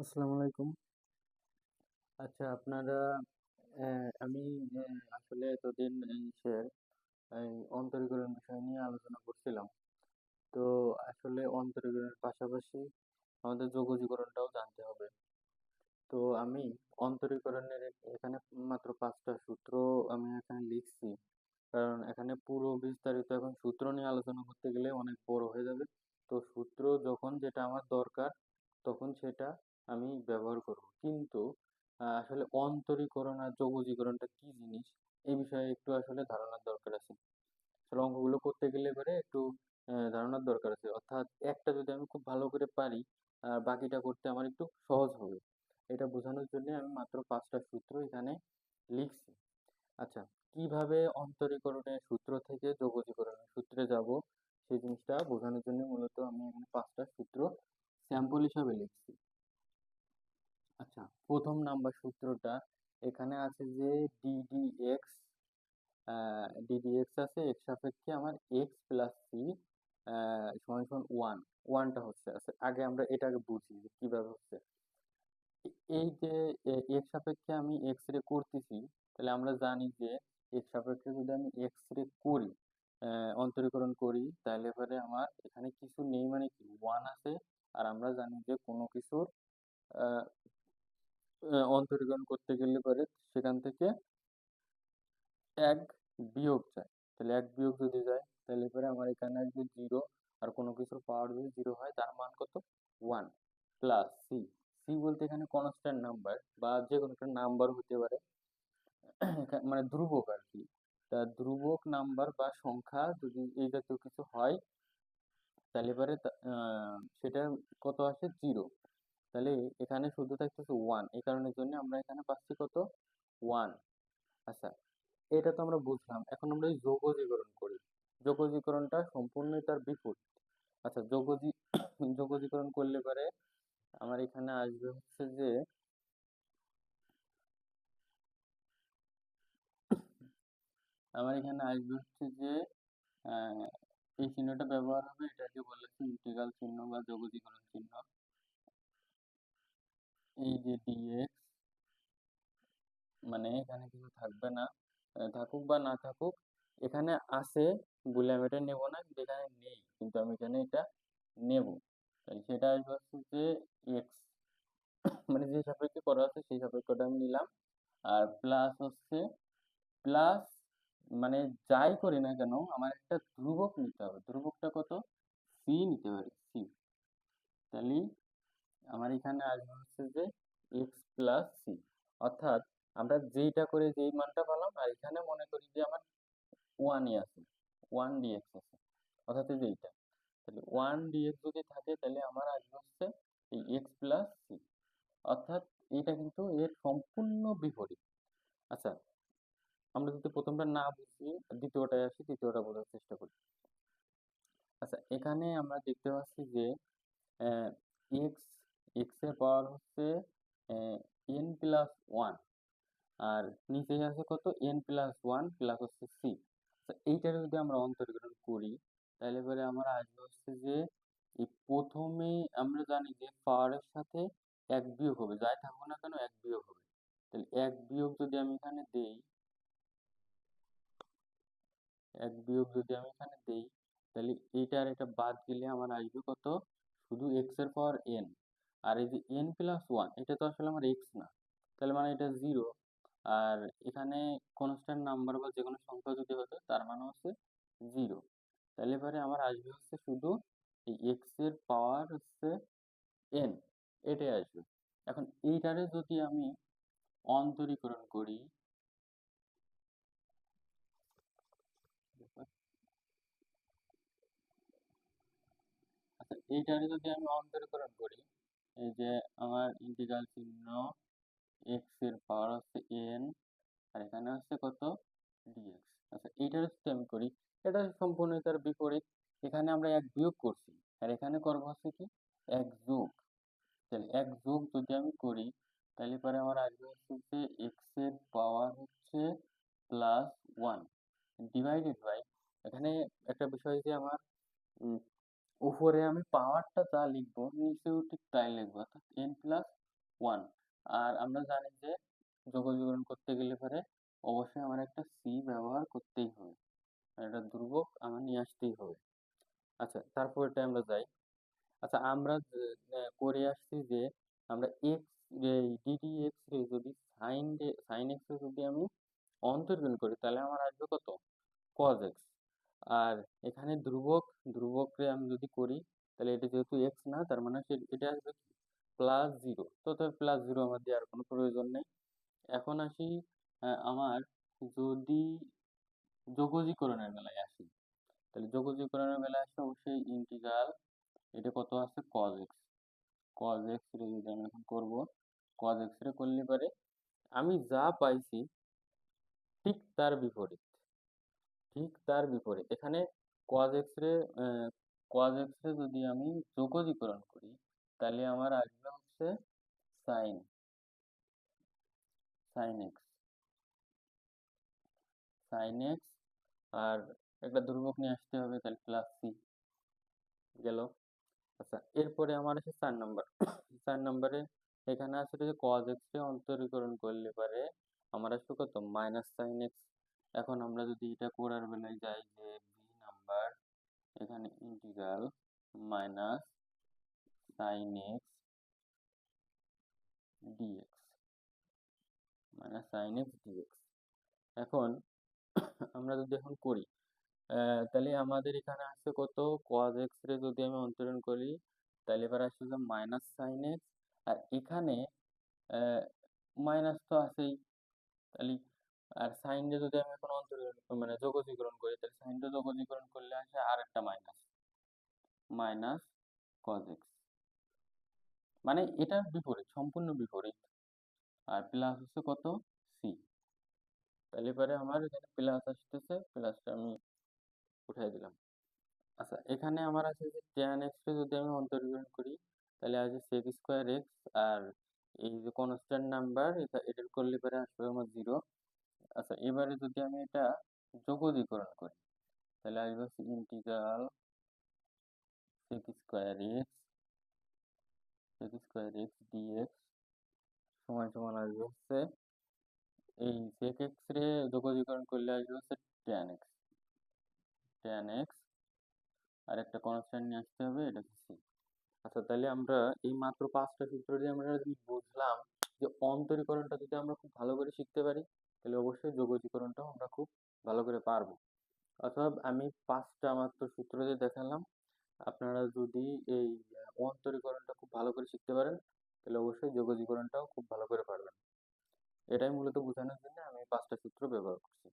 আসসালামু আলাইকুম। আচ্ছা আপনারা আমি আসলে এতদিন এই অন্তরীকরণ বিষয় নিয়ে আলোচনা করছিলাম। তো আসলে অন্তরীকরণের পাশাপাশি আমাদের যোগজীকরণটাও জানতে হবে। তো আমি অন্তরীকরণের এখানে মাত্র পাঁচটা সূত্র আমি এখানে লিখছি। কারণ এখানে পুরো বিস্তারিত এখন সূত্র নিয়ে আলোচনা করতে গেলে অনেক বড় হয়ে যাবে। তো সূত্র যখন যেটা আমার দরকার, তখন সেটা আমি ব্যবহার করব। কিন্তু আসলে অন্তরীকরণ আর যোগজীকরণটা কি জিনিস? এই বিষয়ে একটু আসলে ধারণার দরকার আছে। আসলে অঙ্কগুলো করতে গেলে পরে একটু ধারণার দরকার আছে। অর্থাৎ একটা যদি আমি খুব ভালো করে পারি আর বাকিটা করতে আমার একটু সহজ হবে। এটা বোঝানোর জন্য আমি মাত্র পাঁচটা সূত্র এখানে লিখছি। আচ্ছা কীভাবে অন্তরীকরণের সূত্র থেকে যোগজীকরণের সূত্রে যাব? সেই জিনিসটা বোঝানোর জন্য মূলত আমি এখানে পাঁচটা সূত্র স্যাম্পল হিসাবে লিখছি। আচ্ছা প্রথম নাম্বার সূত্রটা এখানে আছে যে ডিডিএক্স ডিডিএক্স আছে এক্স সাপেক্ষে আমার এক্স প্লাস সি সমান সমান ওয়ান ওয়ানটা হচ্ছে। আছে আগে আমরা এটাকে বুঝি যে কীভাবে হচ্ছে। এই যে এক্স সাপেক্ষে আমি এক্স রে করতেছি, তাহলে আমরা জানি যে এক্স সাপেক্ষে যদি আমি এক্স রে করি অন্তরীকরণ করি, তাহলে পরে আমার এখানে কিছু নেই মানে কি ওয়ান আছে। আর আমরা জানি যে কোনো কিছুর অন্তরীকরণ করতে গেলে পরে সেখান থেকে এক বিয়োগ যায়। তাহলে এক বিয়োগ যদি যায়, তাহলে পরে আমার এখানে আসবে জিরো আর কোনো কিছুর পাওয়ার যদি জিরো হয়, তার মান কত? ওয়ান প্লাস সি সি বলতে এখানে কনস্ট্যান্ট নাম্বার বা যে কোনো একটা নাম্বার হতে পারে। মানে ধ্রুবক আর কি। তা ধ্রুবক নাম্বার বা সংখ্যা যদি এই জাতীয় কিছু হয়, তাহলে পরে সেটা কত আসে? জিরো তাহলে এখানে শুধু থাকতেছে ওয়ান এই কারণের জন্য আমরা এখানে পাচ্ছি কত? ওয়ান আচ্ছা এটা তো আমরা বুঝলাম। এখন আমরা যোগজীকরণ করি। যোগজীকরণটা সম্পূর্ণই তার বিপরীত। আচ্ছা যোগজী, যোগজীকরণ করলে পরে আমার এখানে আসবে হচ্ছে যে আমার এখানে আসবে হচ্ছে যে এই চিহ্নটা ব্যবহার হবে। এটাকে বলে ইন্টিগ্রাল চিহ্ন বা যোগজীকরণ চিহ্ন। এই যে ডিএক্স মানে এখানে কিছু থাকবে না। থাকুক বা না থাকুক, এখানে আছে, বলে আমি এটা নেব না, কিন্তু এখানে নেই। কিন্তু আমি এখানে এটা নেব। তাহলে সেটা আসবে হচ্ছে যে এক্স মানে যে সাপেক্ষে করা আছে, সেই সাপেক্ষটা আমি নিলাম। আর প্লাস হচ্ছে প্লাস মানে যাই করি না কেন, আমার একটা ধ্রুবক নিতে হবে। ধ্রুবকটা কত? সি নিতে পারি সি তাহলে আমার এখানে আসবে হচ্ছে যে এক্স প্লাস সি অর্থাৎ আমরা যেইটা করে যেই মানটা পেলাম, আর এখানে মনে করি যে আমার ওয়ানই আছে ওয়ান ডিএক্স আছে। অর্থাৎ এই যে এইটা। তাহলে ওয়ান ডিএক্স যদি থাকে, তাহলে আমার আসবে হচ্ছে এই এক্স প্লাস সি অর্থাৎ এটা কিন্তু এর সম্পূর্ণ বিপরীত। আচ্ছা আমরা যদি প্রথমটা না বুঝি, দ্বিতীয়টায় আসি দ্বিতীয়টা বোঝার চেষ্টা করি। আচ্ছা এখানে আমরা দেখতে পাচ্ছি যে এক্স এক্সের পাওয়ার হচ্ছে এন প্লাস ওয়ান আর নিচে আছে কত? এন প্লাস ওয়ান প্লাস হচ্ছে সি এইটার যদি আমরা অন্তরীকরণ করি, তাহলে পরে আমরা আসবে হচ্ছে যে, এই প্রথমে আমরা জানি যে পাওয়ারের সাথে এক বিয়োগ হবে। যাই থাকুক না কেন, এক বিয়োগ হবে। তাহলে এক বিয়োগ যদি আমি এখানে দেই, এক বিয়োগ যদি আমি এখানে দেই, তাহলে এইটা আর এটা বাদ দিলে আমার আসবে কত? শুধু এক্সের পাওয়ার এন আর এই যে এন প্লাস ওয়ান এটা তো আসলে আমার এক্স না। তাহলে মানে এটা জিরো আর এখানে কনস্ট্যান্ট নাম্বার বা যে কোনো সংখ্যা যদি হতো, তার মানে হচ্ছে জিরো তাহলে পরে আমার আসবে হচ্ছে শুধু এই এক্সের পাওয়ার হচ্ছে এন এটাই আসবে। এখন এইটারে যদি আমি অন্তরীকরণ করি আচ্ছা এইটারে যদি আমি অন্তরীকরণ করি এই যে আমার ইন্টিগ্রাল চিহ্ন এক্সের পাওয়ার হচ্ছে এন আর এখানে হচ্ছে কত? ডিএক্স আচ্ছা এইটার যদি আমি করি। এটা সম্পূর্ণ তার বিপরীত। এখানে আমরা এক বিয়োগ করছি। আর এখানে করব হচ্ছে কি? এক যোগ। তাহলে এক যোগ যদি আমি করি, তাহলে পরে আমার আসবে হচ্ছে যে এক্সের পাওয়ার হচ্ছে প্লাস ওয়ান ডিভাইডেড বাই এখানে একটা বিষয় যে আমার উপরে আমি পাওয়ারটা যা লিখব নিচেও ঠিক তাই লিখব, অর্থাৎ এন প্লাস ওয়ান আর আমরা জানি যে যোগজীকরণ করতে গেলে পরে অবশ্যই আমার একটা সি ব্যবহার করতেই হবে। একটা ধ্রুবক আমার নিয়ে আসতেই হবে। আচ্ছা তারপরটা আমরা যাই। আচ্ছা আমরা করে আসছি যে আমরা এক্স ডিডি এক্স রে যদি সাইন সাইন এক্স রে যদি আমি অন্তর্গণ করি, তাহলে আমার আসবে কত? কজ এক্স আর এখানে ধ্রুবক ধ্রুবকরে আমি যদি করি, তাহলে এটা যেহেতু এক্স না, তার মানে এটা আসবে প্লাস জিরো তো তবে প্লাস জিরো আমার দেওয়ার কোনো প্রয়োজন নেই। এখন আসি আমার যদি যোগজীকরণের বেলায় আসি, তাহলে যোগজীকরণের বেলায় আসলে অবশ্যই ইন্টিগ্রাল এটা কত আছে? কজ এক্স কজ এক্স রে যদি আমি এখন করব কজ এক্স রে করলে পারে, আমি যা পাইছি ঠিক তার বিপরীত। ঠিক তার বিপরীত। এখানে কজ এক্স রে কজ এক্স রে যদি আমি যোগজীকরণ করি, তাহলে আমার আসবে হচ্ছে sine sine x sine x আর একটা ধ্রুবক নিয়ে আসতে হবে, তাহলে প্লাস সি গেল। আচ্ছা এরপরে আমার আছে চার নম্বর চার নম্বরে এখানে আছে যে কজ এক্স রে অন্তরীকরণ করলে পারে আমার আসবে কত? মাইনাস সাইন এক্স এখন আমরা যদি এটা করার বেলায় যাই যে বি নাম্বার এখানে integral minus sine x dx minus sine x dx এখন আমরা যদি এখন করি তাহলে আমাদের এখানে আসছে কত? কজ এক্স রে যদি আমি অন্তরণ করি, তাহলে এবার আসছে যে মাইনাস সাইন এক্স আর এখানে মাইনাস তো আছেই। তাহলে আর সাইনটা যদি আমি এখন অন্তরীকরণ মানে যোগজীকরণ করি, তাহলে সাইনটা যোগজীকরণ করলে আসে আর একটা মাইনাস মাইনাস কজ এক্স মানে এটা বিপরীত, সম্পূর্ণ বিপরীত। আর প্লাস হচ্ছে কত? সি তাহলে পরে আমার এখানে প্লাস আসতেছে প্লাসটা আমি উঠাই দিলাম। আচ্ছা এখানে আমার আছে যে ট্যান এক্সকে যদি আমি অন্তর্গ্রহণ করি, তাহলে আছে সেক স্কোয়ার এক্স আর এই যে কনস্ট্যান্ট নাম্বার এটা, এটার করলে পরে আসবে আমার জিরো আচ্ছা এবারে যদি আমি এটা যোগজীকরণ করি, তাহলে আসবে হচ্ছে integral sec square x sec square x dx সমান সমান আসবে হচ্ছে এই সেক এক্স রে যোগজীকরণ করলে আসবে হচ্ছে ট্যান এক্স ট্যান এক্স আর একটা কনস্ট্যান্ট নিয়ে আসতে হবে, এটা হচ্ছে আচ্ছা তাহলে আমরা এই মাত্র পাঁচটা সূত্র দিয়ে আমরা যদি বুঝলাম যে অন্তরীকরণটা যদি আমরা খুব ভালো করে শিখতে পারি তাহলে অবশ্যই যোগজীকরণটাও আমরা খুব ভালো করে পারব। অথবা আমি পাঁচটা মাত্র সূত্র দিয়ে দেখালাম। আপনারা যদি এই অন্তরীকরণটা খুব ভালো করে শিখতে পারেন, তাহলে অবশ্যই যোগজীকরণটাও খুব ভালো করে পারবেন। এটাই মূলত বোঝানোর জন্য আমি পাঁচটা সূত্র ব্যবহার করছি।